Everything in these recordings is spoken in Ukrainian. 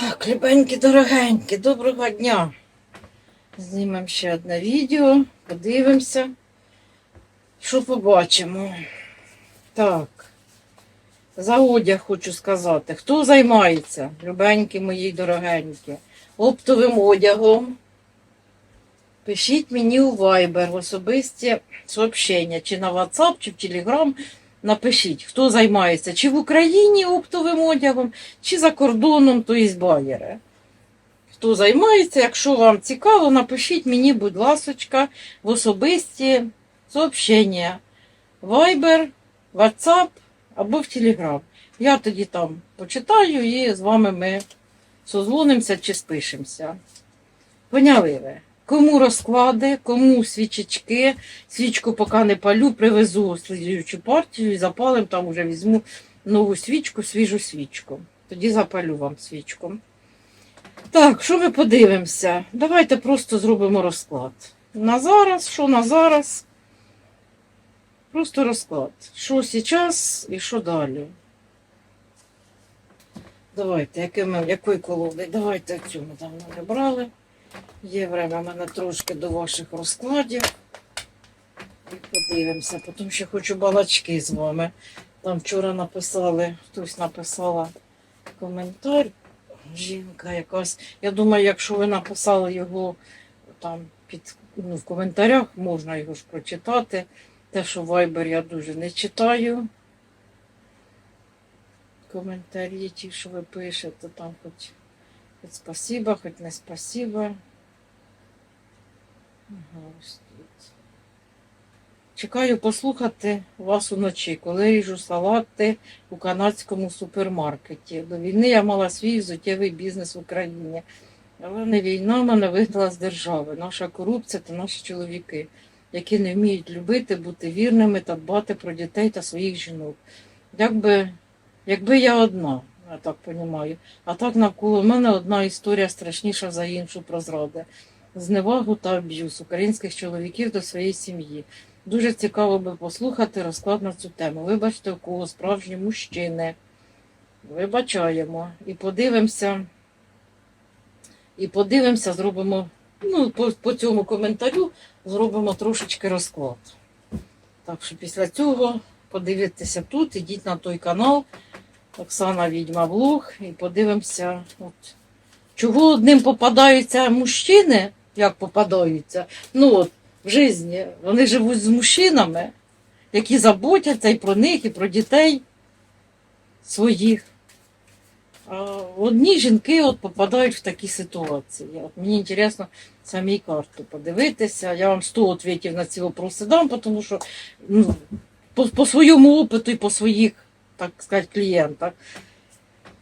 Так, любенькі, дорогенькі, доброго дня. Знімемо ще одне відео, подивимося, що побачимо. Так, за одяг хочу сказати. Хто займається, любенькі мої дорогенькі, оптовим одягом? Пишіть мені у Viber в особисті сообщення, чи на WhatsApp, чи в Telegram. Напишіть, хто займається, чи в Україні оптовим одягом, чи за кордоном, то є байери. Хто займається, якщо вам цікаво, напишіть мені, будь ласочка, в особисті сообщення. Viber, WhatsApp або в Telegram. Я тоді там почитаю і з вами ми созвонимося чи спишемося. Поняли ви? Кому розклади, кому свічечки, свічку поки не палю, привезу слідуючу партію і запалим, там вже візьму нову свічку, свіжу свічку. Тоді запалю вам свічку. Так, що ми подивимося? Давайте просто зробимо розклад. На зараз, що на зараз? Просто розклад. Що зараз і що далі. Давайте, якої колоди? Давайте цю ми давно не брали. Є время в мене трошки до ваших розкладів. І подивимося. Потім ще хочу балачки з вами. Там вчора написали, хтось написала коментар. Жінка якась. Я думаю, якщо ви написали його там під, ну, в коментарях, можна його ж прочитати. Те, що Viber я дуже не читаю. Коментарі, ті, що ви пишете, там хоч, хоч спасіба, хоч не спасіба. Чекаю послухати вас уночі, коли ріжу салати у канадському супермаркеті. До війни я мала свій взуттєвий бізнес в Україні. Але не війна мене вигнала з держави. Наша корупція та наші чоловіки, які не вміють любити, бути вірними та дбати про дітей та своїх жінок. Якби, якби я одна, я так розумію, а так навколо мене одна історія страшніша за іншу про зради. Зневагу та аб'юз українських чоловіків до своєї сім'ї. Дуже цікаво би послухати розклад на цю тему. Вибачте, у кого справжні мужчини. Вибачаємо. І подивимося. І подивимося, зробимо, ну, по, по цьому коментарю зробимо трошечки розклад. Так що після цього подивитися тут, ідіть на той канал Оксана Відьма Влог і подивимося, от, чого одним попадаються мужчини, як попадаються. Ну от, в житті вони живуть з мужчинами, які заботяться і про них, і про дітей своїх. А одні жінки от попадають в такі ситуації. От мені цікаво самій карту подивитися. Я вам 100 відповідей на ці вопроси дам, тому що ну, по, по своєму опиту і по своїх, так сказати, клієнтах.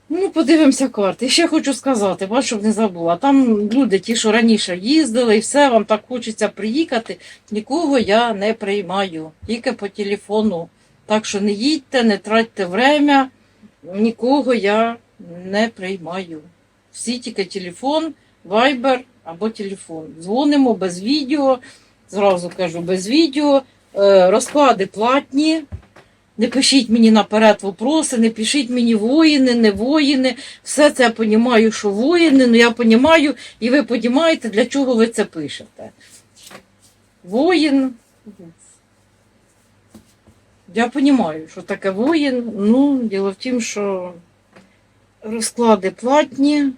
Ну, подивимося карти. І ще хочу сказати, бачу, щоб не забула. Там люди, ті, що раніше їздили, і все, вам так хочеться приїхати. Нікого я не приймаю, тільки по телефону. Так що не їдьте, не тратьте время, нікого я не приймаю. Всі тільки телефон, вайбер або телефон. Дзвонимо без відео, зразу кажу, без відео. Е, Розклади платні. Не пишіть мені наперед вопроси, не пишіть мені воїни, не воїни. Все це я розумію, що воїни, але я розумію, і ви розумієте, для чого ви це пишете. Воїн. Я розумію, що таке воїн. Ну, діло в тім, що розклади платні.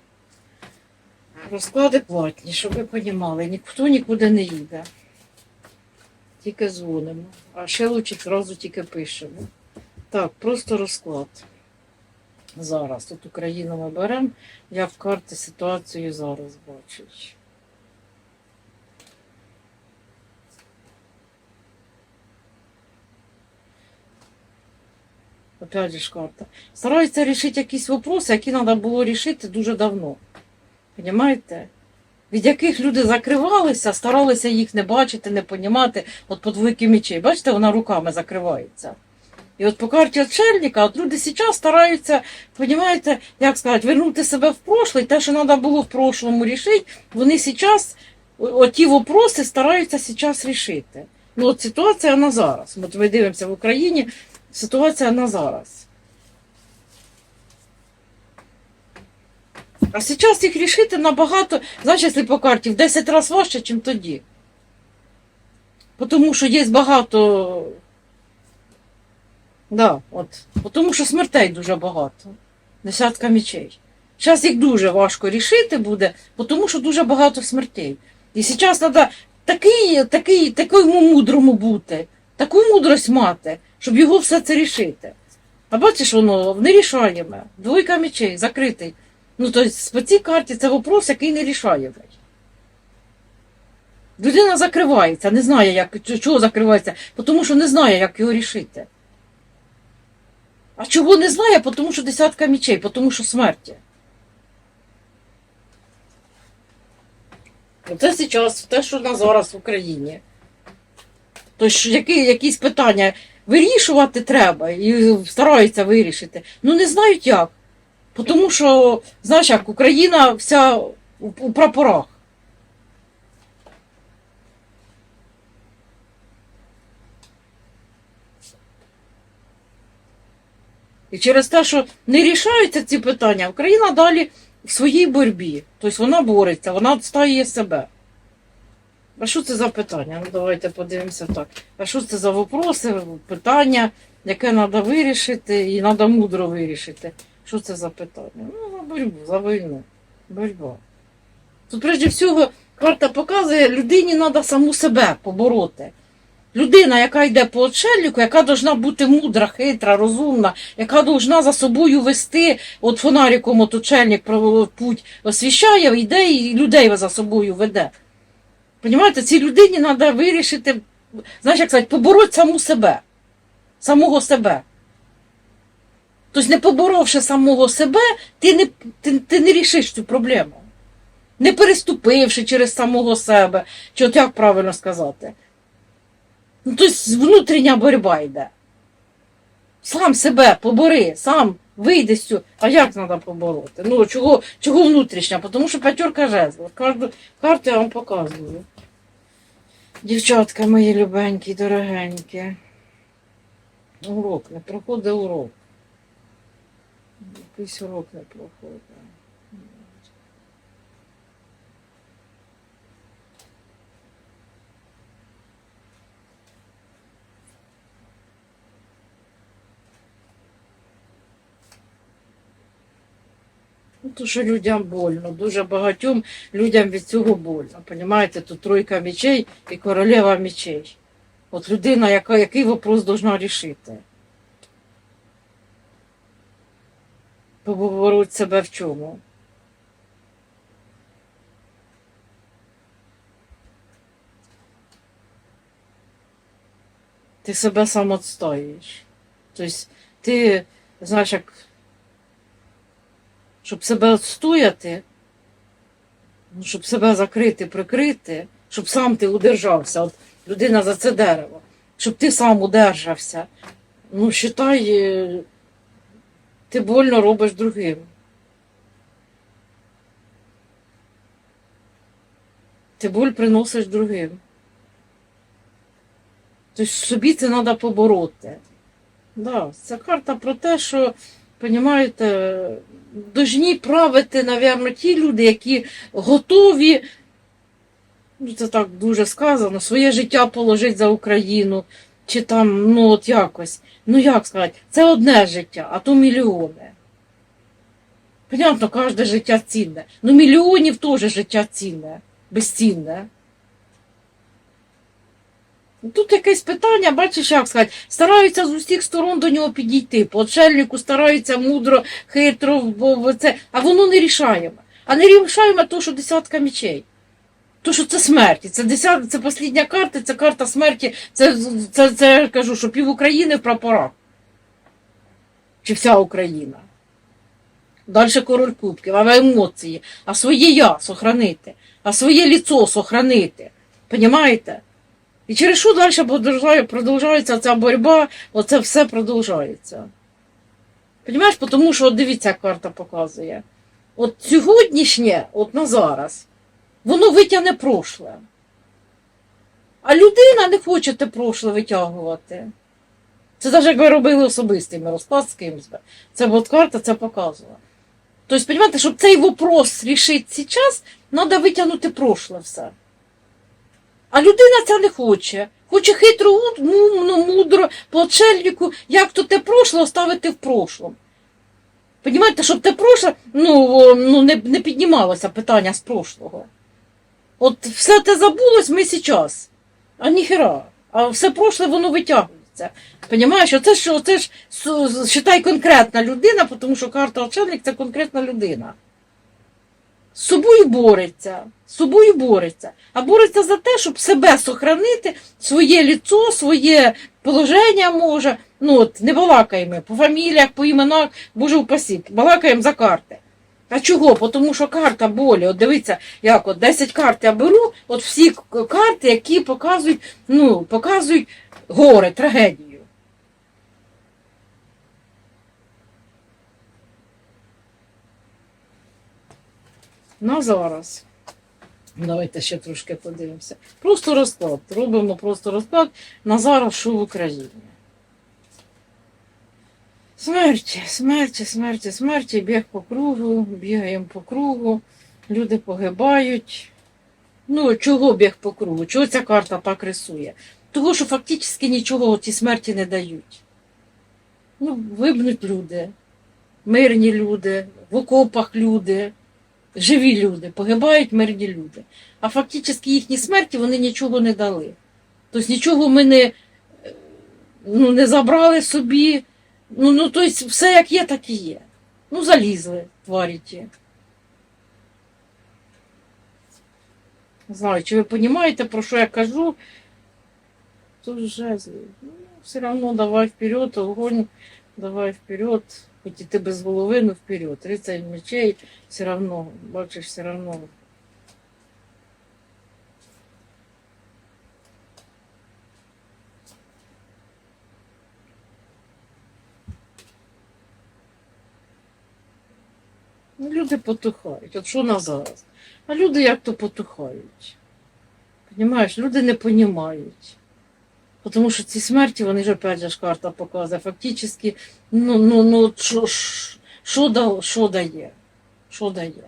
Розклади платні, щоб ви розуміли, ніхто нікуди не їде. Тільки дзвонимо. А ще лучше одразу тільки пишемо. Так, просто розклад. Зараз. Тут Україну ми беремо. Я в карті ситуацію зараз бачу. Опять же карта. Стараються рішити якісь вопроси, які треба було рішити дуже давно. Понимаєте? Від яких люди закривалися, старалися їх не бачити, не понімати. От по двойки мечей. Бачите, вона руками закривається. І от по карті отшельника, от люди зараз стараються, понімаєте, як сказати, вернути себе в прошлое, те, що треба було в прошлому рішити, вони зараз оті вопроси стараються зараз рішити. Ну от ситуація на зараз. От ми дивимося в Україні, ситуація на зараз. А зараз їх рішити набагато, знаєш, якщо по карті, в 10 разів важче, ніж тоді. Тому що є багато. Да, от. Тому що смертей дуже багато. Десятка мечей. Зараз їх дуже важко рішити буде, тому що дуже багато смертей. І зараз треба такий, такий, такому мудрому бути, таку мудрость мати, щоб його все це рішити. А бачиш, воно нерішаємо. Двойка мечей, закритий. Ну, тобто, по цій карті це вопрос, який не рішаємий. Людина закривається, не знає, як, чого закривається, тому що не знає, як його рішити. А чого не знає? Тому що десятка мечей, тому що смерті. Це зараз те, що на зараз в Україні. Тож які, якісь питання вирішувати треба і стараються вирішити. Ну не знають як. Тому що, знаєш, як Україна вся у, прапорах. І через те, що не рішаються ці питання, Україна далі в своїй боротьбі. Тобто вона бореться, вона відстаює себе. А що це за питання? Ну давайте подивимося так. А що це за вопроси, питання, яке треба вирішити, і треба мудро вирішити. Що це за питання? Ну, за боротьбу, за війну. Боротьба. Тут, прежде всього, карта показує, людині треба саму себе побороти. Людина, яка йде по отшельнику, яка повинна бути мудра, хитра, розумна, яка повинна за собою вести, от фонариком от отшельник про- путь освіщає, йде і людей за собою веде. Понімаєте, цій людині треба вирішити, знаєш, як сказати, побороти саму себе, самого себе. Тобто, не поборовши самого себе, ти не, ти, ти не рішиш цю проблему. Не переступивши через самого себе, чи от як правильно сказати. Ну, тобто внутрішня боротьба йде. Сам себе побори, сам вийди з цього. А як треба побороти? Ну, чого, чого внутрішня? Тому що п'ятерка жезлів. Кожну карту я вам показую. Дівчатка мої любенькі, дорогенькі. Урок, не проходить урок. Якийсь урок не проходить. Ну, що людям больно, дуже багатьом людям від цього больно. Понімаєте, тут тройка мечей і королева мечей. От людина, яка, який вопрос должна рішити. Побороть себе в чому? Ти себе сам відстоюєш. Тобто ти, знаєш, як щоб себе відстояти, ну, щоб себе закрити, прикрити, щоб сам ти удержався. От людина за це дерево, щоб ти сам удержався. Ну, вважай, ти больно робиш другим. Ти боль приносиш другим. Тобто собі це треба побороти. Да, це карта про те, що, розумієте, должні правити, напевно, ті люди, які готові, ну це так дуже сказано, своє життя положити за Україну, чи там, ну от якось. Ну як сказати, це одне життя, а то мільйони. Понятно, кожне життя цінне. Ну мільйонів теж життя цінне, безцінне. Тут якесь питання, бачиш, як сказати, стараються з усіх сторон до нього підійти. По стараються мудро, хитро, бо це, а воно не рішаємо. А не рішаємо то, що десятка мечей. То, що це смерть. Це десят, це послідня карта, це карта смерті, це, це, це я кажу, що пів України в прапорах. Чи вся Україна. Далі король кубків, а емоції, а своє я сохранити, а своє ліцо сохранити. Понімаєте? І через що далі продовжує- продовжується ця боротьба, оце все продовжується. Понімаєш, тому що от дивіться, як карта показує. От сьогоднішнє, от на зараз, воно витягне прошле. А людина не хоче те прошле витягувати. Це навіть якби робили особистий розклад з кимось. Це от карта це показувала. Тобто, розумієте, щоб цей вопрос рішити зараз, треба витягнути прошле все. А людина це не хоче. Хоче хитро, ут- умно, мудро, по отшельнику, як то те прошле оставити в прошлому. Понімаєте, щоб те прошле ну, ну, не, не піднімалося питання з прошлого. От все те забулось ми зараз. А ніхера. А все прошле воно витягується. Понімаєш, оце ж, оце ж считай конкретна людина, тому що карта очельник це конкретна людина. З собою бореться, з собою бореться. А бореться за те, щоб себе сохранити, своє ліцо, своє положення може. Ну от не балакаємо по фаміліях, по іменах, боже упасі, балакаємо за карти. А чого? Тому що карта болі. От дивіться, як от 10 карт я беру, от всі карти, які показують, ну, показують горе, трагедію. На зараз. Давайте ще трошки подивимося. Просто розклад. Робимо просто розклад на зараз, що в Україні. Смерті, смерті, смерті, смерті, біг по кругу, бігаємо по кругу, люди погибають. Ну, чого біг по кругу? Чого ця карта так рисує? Того, що фактично нічого ці смерті не дають. Ну, вибнуть люди, мирні люди, в окопах люди, живі люди, погибають мирні люди. А фактично їхні смерті вони нічого не дали. Тобто нічого ми не, ну, не забрали собі. Ну, ну, тобто все як є, так і є. Ну, залізли, тварі. Не знаю, чи ви розумієте, про що я кажу? Тут жезли. Ну, все одно давай вперед, огонь, давай вперед. Хоч і ти без голови, ну вперед. Рицарь мечей, все одно, бачиш, все одно. Ну, люди потухають. От що на зараз? А люди як то потухають. Понімаєш, люди не понімають. Тому що ці смерті, вони ж опять же ж карта показує, фактично, ну, ну, ну, що, що, що, да- що дає? Що дає?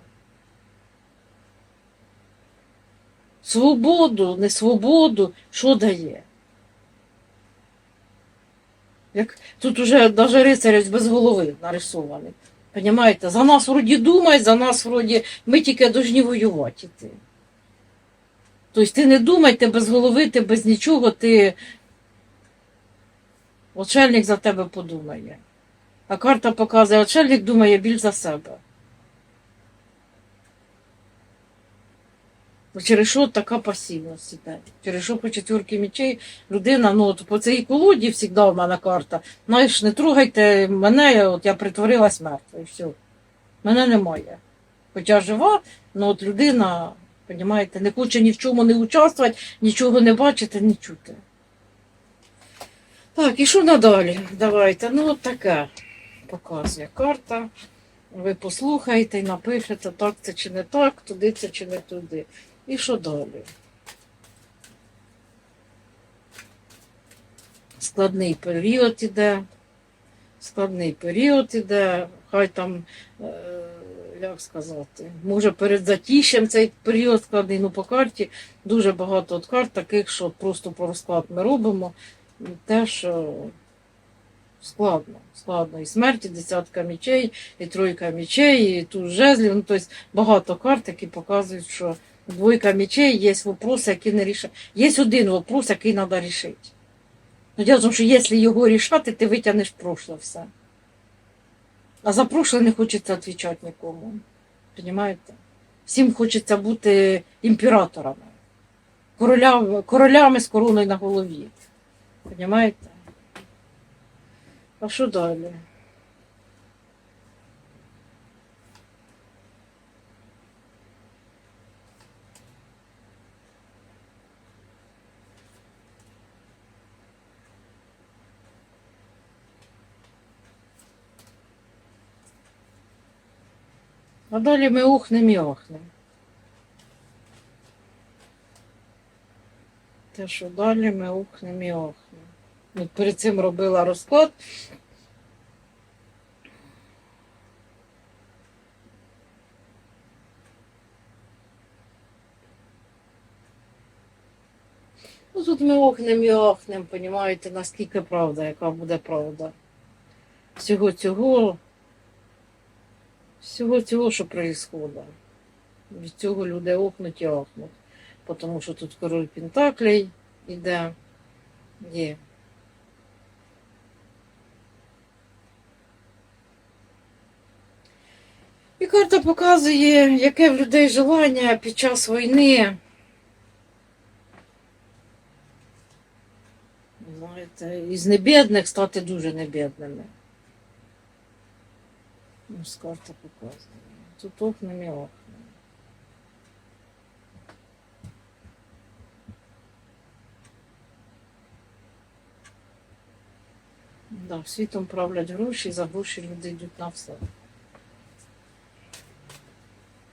Свободу, не свободу, що дає? Як тут уже навіть рицарь без голови нарисований. Понімаєте? За нас вроді думають, за нас вроді ми тільки повинні воювати. йти. Тобто ти не думай, ти без голови, ти без нічого, ти очельник за тебе подумає. А карта показує, очельник думає більш за себе. Через що така пасивність іде? Через що по четвірки мечей людина, ну от по цій колоді завжди в мене карта. Знаєш, не трогайте мене, от я притворилась мертвою, і все. Мене немає. Хоча жива, ну от людина, розумієте, не хоче ні в чому не участвувати, нічого не бачити, не чути. Так, і що надалі? Давайте. Ну, от таке показує карта. Ви послухаєте і напишете, так це чи не так, туди це чи не туди. І що далі? Складний період іде. Складний період іде. Хай там, е, як сказати, може перед затіщем цей період складний, ну по карті дуже багато от карт таких, що просто по розклад ми робимо. І Теж е, складно. Складно. І смерті, десятка мічей, і тройка мічей, і тут жезлів. Ну, тобто багато карт, які показують, що двойка мечей є вопроси, які не рішають. Є один вопрос, який треба рішити. Ну, діло в що якщо його рішати, ти витягнеш прошле все. А за прошле не хочеться відповідати нікому. Понимаєте? Всім хочеться бути імператорами, королями, королями з короною на голові. Понимаєте? А що далі? А далі ми ухнемо і ахнем. Те, що далі ми ухнемо і охнемо. От перед цим робила розклад. Ну тут ми охнем і охнем, понімаєте, наскільки правда, яка буде правда. Всього цього всього цього, що происходить. Від цього люди охнуть і охнуть. Тому що тут король Пентаклей іде. Є. І карта показує, яке в людей желання під час війни. Знаєте, із небідних стати дуже небідними. Ось карта показує. Тут окнем і окнем. Да, світом правлять гроші, за гроші люди йдуть на все.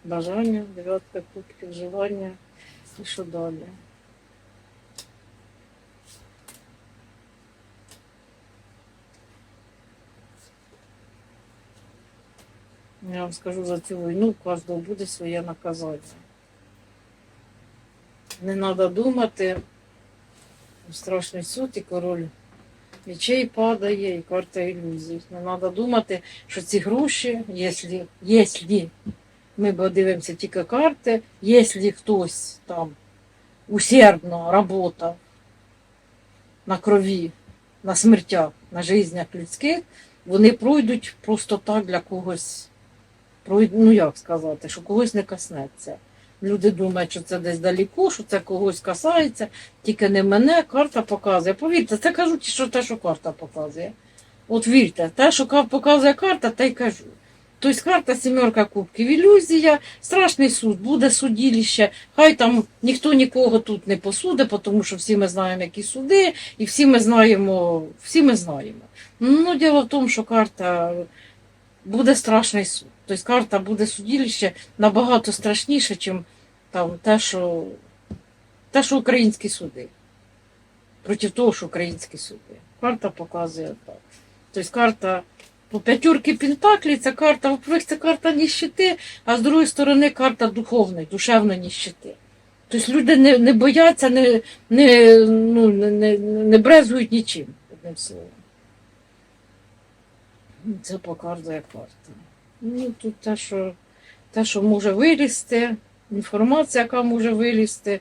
Бажання, дев'ятка кубків, желання і що далі. Я вам скажу за цю війну, у кожного буде своє наказання. Не треба думати, страшний суд і король мечей падає, і карта ілюзій. Не треба думати, що ці гроші, якщо, якщо ми подивимося тільки карти, якщо хтось там усердно работав на крові, на смертях, на життях людських, вони пройдуть просто так для когось. Ну як сказати, що когось не коснеться. Люди думають, що це десь далеко, що це когось касається, тільки не мене, карта показує. Повірте, це кажуть, що те, що карта показує. От вірте, те, що показує карта, те й кажу. Тобто карта сімерка кубків, ілюзія, страшний суд, буде судилище. Хай там ніхто нікого тут не посуде, тому що всі ми знаємо, які суди, і всі ми знаємо, всі ми знаємо. Ну, діло в тому, що карта буде страшний суд. Тобто карта буде судилище набагато страшніше, ніж там те, що, те, що українські суди. Проти того, що українські суди. Карта показує так. Тобто карта по п'ятірки Пентаклі це карта, во-первых, це карта ніщити, а з другої сторони карта духовної, душевної ніщити. Тобто люди не, не бояться, не, не, ну, не, не, брезгують нічим, одним словом. Це показує карта. Ну, тут те, що, те, що може вилізти, інформація, яка може вилізти,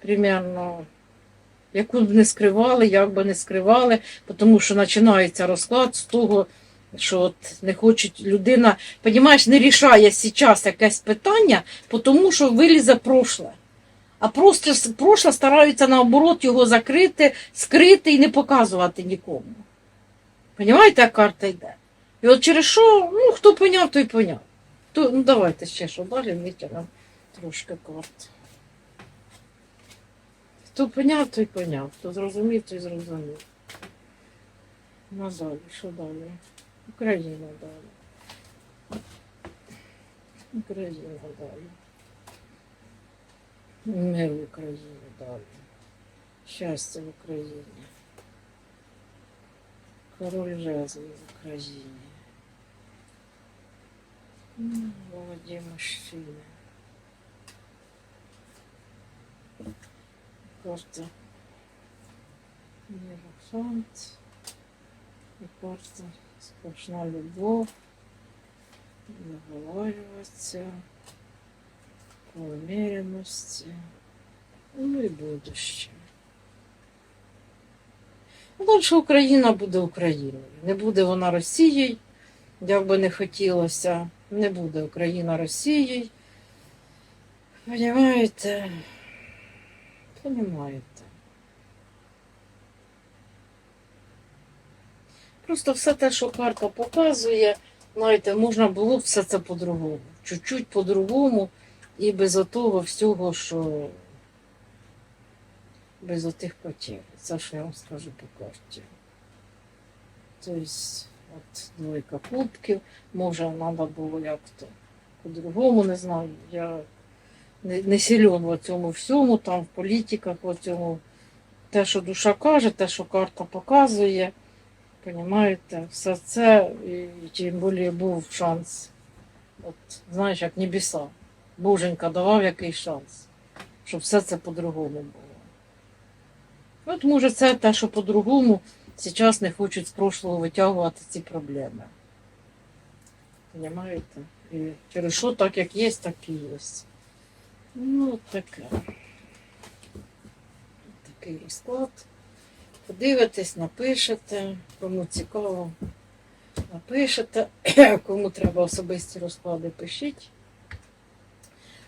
примерно, яку б не скривали, як би не скривали, тому що починається розклад з того, що от не хочуть людина, понімаєш, не рішає зараз якесь питання, тому що вилізе прошле. А просто прошле стараються наоборот його закрити, скрити і не показувати нікому. Понімаєте, як карта йде? І от через що, ну, хто поняв, той поняв. То, ну, давайте ще що далі витягнемо трошки карт. Хто поняв, той поняв. Хто зрозумів, той зрозумів. Ну далі, що далі? Україна далі. Україна далі. Мир в Україні далі. Щастя в Україні. Король жезлів в Україні. Молоді мужчини. Карта Єрофант. І карта Сплошна любов. Договарюватися. По. Ну і будуще. Далі Україна буде Україною. Не буде вона Росією, як би не хотілося. Не буде Україна Росією. Понимаєте? Понимаєте. Просто все те, що карта показує, знаєте, можна було б все це по-другому. Чуть-чуть по-другому і без отого всього, що без отих потерь. Це що я вам скажу по карті. Тобто, от двойка кубків, може, треба було як-то по-другому, не знаю. Я не, не силен в цьому всьому, там в політиках, в цьому те, що душа каже, те, що карта показує. Понімаєте, все це, і тим більше був шанс. От, знаєш, як небеса. Боженька давав який шанс, щоб все це по-другому було. От може це те, що по-другому зараз не хочуть з прошлого витягувати ці проблеми. Понимаєте? І через що так як є, так і є. Ну, таке. Такий розклад. Подивитесь, напишете, кому цікаво, напишете, кому треба особисті розклади, пишіть.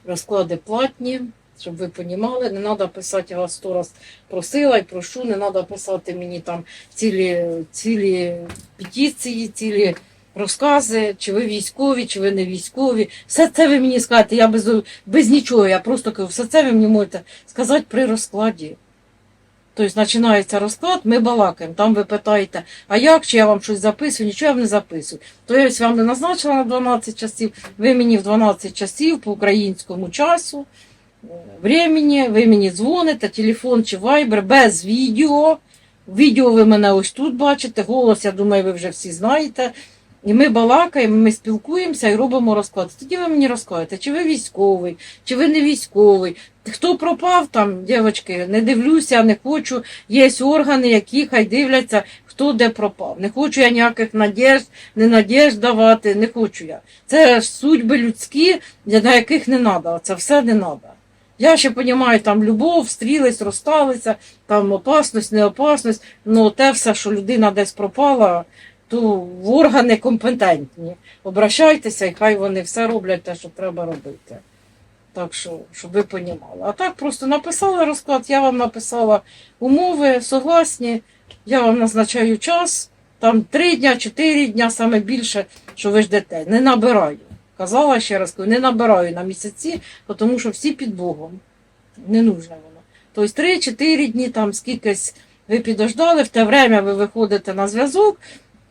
Розклади платні, щоб ви понімали. Не треба писати, я вас сто раз просила і прошу, не треба писати мені там цілі, цілі петиції, цілі розкази, чи ви військові, чи ви не військові. Все це ви мені скажете, я без, без нічого, я просто кажу, все це ви мені можете сказати при розкладі. Тобто починається розклад, ми балакаємо. Там ви питаєте, а як, чи я вам щось записую, нічого я вам не записую. То я ось вам не назначила на 12 часів, ви мені в 12 часів по українському часу, времені, ви мені дзвоните, телефон чи вайбер без відео. Відео ви мене ось тут бачите, голос, я думаю, ви вже всі знаєте. І ми балакаємо, ми спілкуємося і робимо розклад. Тоді ви мені розкажете, чи ви військовий, чи ви не військовий. Хто пропав там, дівчатки, не дивлюся, не хочу. Є органи, які хай дивляться, хто де пропав. Не хочу я ніяких надіжд, не надіжд давати, не хочу я. Це ж судьби людські, на яких не треба. Це все не треба. Я ще розумію, там любов, стрілись, розсталися, там опасність, не опасність, ну те все, що людина десь пропала, то в органи компетентні. Обращайтеся, і хай вони все роблять те, що треба робити. Так що, щоб ви понімали. А так просто написала розклад, я вам написала умови, согласні, я вам назначаю час, там три дня, чотири дня, саме більше, що ви ждете. Не набираю. Казала ще раз, не набираю на місяці, тому що всі під Богом. Не нужно воно. Тобто 3-4 дні, там скількись ви підождали, в те время ви виходите на зв'язок,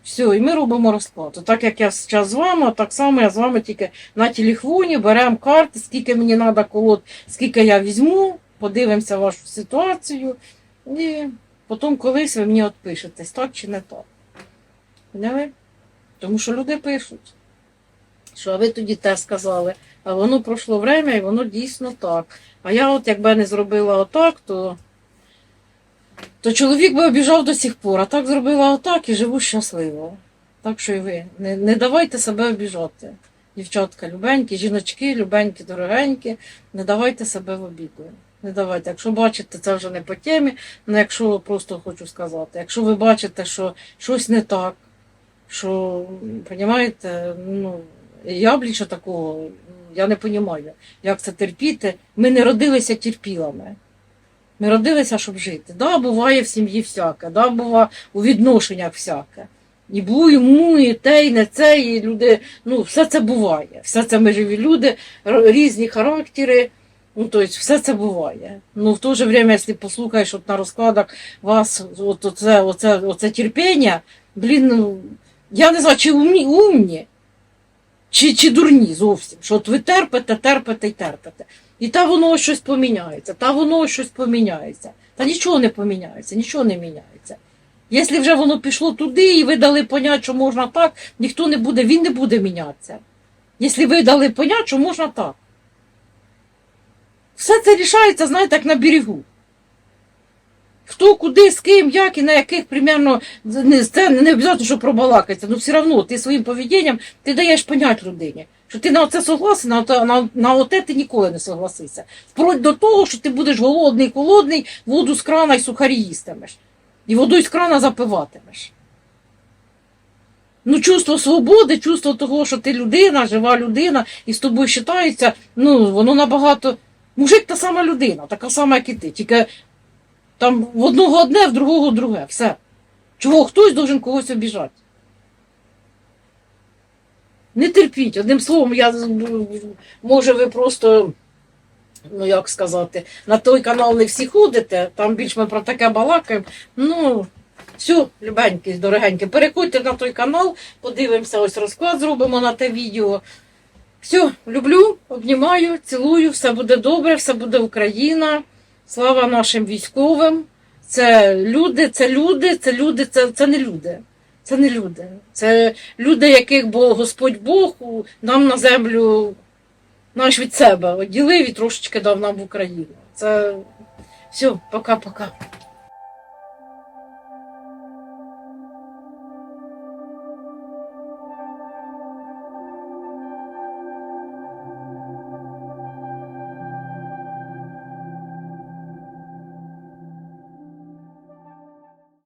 все, і ми робимо розклад. Так як я зараз з вами, так само я з вами тільки на телефоні беремо карти, скільки мені треба колод, скільки я візьму, подивимося вашу ситуацію. І потім колись ви мені відпишетесь, так чи не так. Поняли? Тому що люди пишуть. Що а ви тоді те сказали, а воно пройшло время і воно дійсно так. А я от якби не зробила отак, то, то чоловік би обіжав до сих пор, а так зробила отак і живу щасливо. Так що і ви не, не давайте себе обіжати. Дівчатка любенькі, жіночки, любенькі, дорогенькі, не давайте себе в обіду. Не давайте. Якщо бачите, це вже не по темі, але якщо просто хочу сказати, якщо ви бачите, що щось не так, що, розумієте, ну, я більше такого, я не розумію, як це терпіти. Ми не родилися терпілами. Ми родилися, щоб жити. Да, буває в сім'ї всяке, да, буває у відношеннях всяке. І бу, і му, і те, і не це, і люди, ну, все це буває. Все це ми живі люди, різні характери. Ну, тобто, все це буває. Ну, в то же время, якщо послухаєш от на розкладах вас, от оце, оце, оце терпіння, блін, ну, я не знаю, чи умні, умні, чи, чи дурні зовсім. Що от ви терпите, терпите і терпите. І та воно щось поміняється, та воно щось поміняється. Та нічого не поміняється, нічого не міняється. Якщо вже воно пішло туди і ви дали понять, що можна так, ніхто не буде, він не буде мінятися. Якщо ви дали понять, що можна так. Все це рішається, знаєте, як на берегу. Хто, куди, з ким, як і на яких примерно це не обов'язково, що пробалакається, ну все одно ти своїм поведінням ти даєш понять людині, що ти на це согласен, на, на, на оте ти ніколи не согласишся. Впродь до того, що ти будеш голодний, холодний, воду з крана і сухарі їстимеш. І водою з крана запиватимеш. Ну, чувство свободи, чувство того, що ти людина, жива людина, і з тобою вважається, ну, воно набагато. Мужик та сама людина, така сама, як і ти. Тільки там в одного одне, в другого друге. Все. Чого хтось должен когось обіжати? Не терпіть. Одним словом, я може ви просто, ну як сказати, на той канал не всі ходите, там більш ми про таке балакаємо. Ну, все, любенькі, дорогенькі, переходьте на той канал, подивимося, ось розклад зробимо на те відео. Все, люблю, обнімаю, цілую, все буде добре, все буде Україна. Слава нашим військовим. Це люди, це люди, це люди, це, це не люди. Це не люди. Це люди, яких бо Господь Бог нам на землю наш від себе оділив і трошечки дав нам в Україну. Це все, пока-пока.